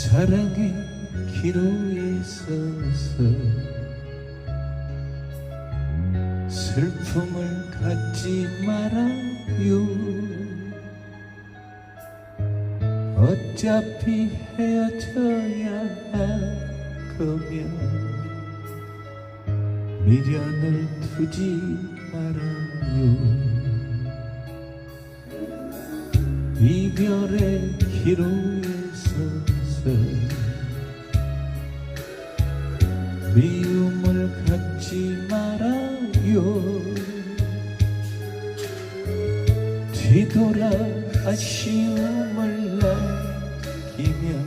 사랑의 기로에 서서 슬픔을 갖지 말아요. 어차피 헤어져야 하거면 미련을 두지 말아요. 이별의 기로 미움을 갖지 말아요. 뒤돌아 아쉬움을 남기면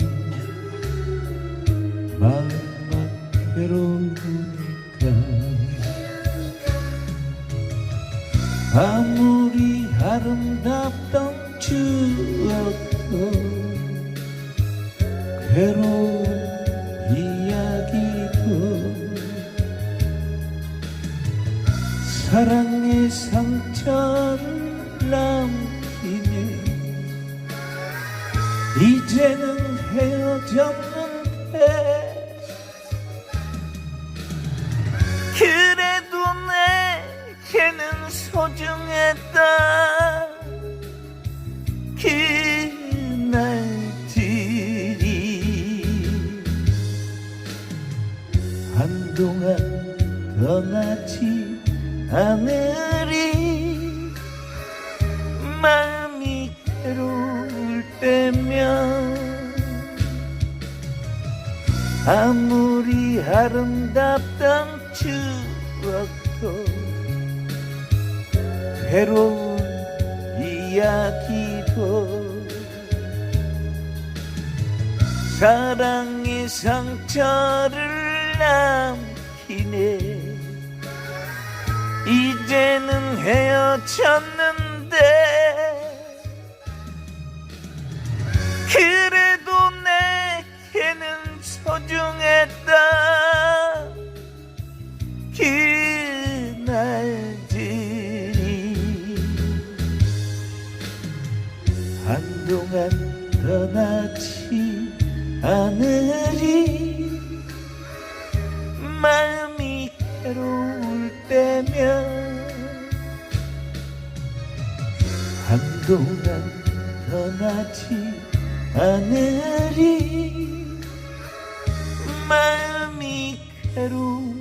마음만 괴로우니까 아무리 아름답던 추억도 괴로운 이야기도 사랑의 상처를 남기네. 이제는 헤어졌는데 그래도 내게는 소중했다 한동안 떠나지 않으리. 마음이 괴로울 때면 아무리 아름답던 추억도 괴로운 이야기도 사랑의 상처를 남기네. 이제는 헤어졌는데 그래도 내게는 소중했다. 그날들이 한동안 떠나지 않으리 때면 한동안 떠나지 않으리. 마음이 때면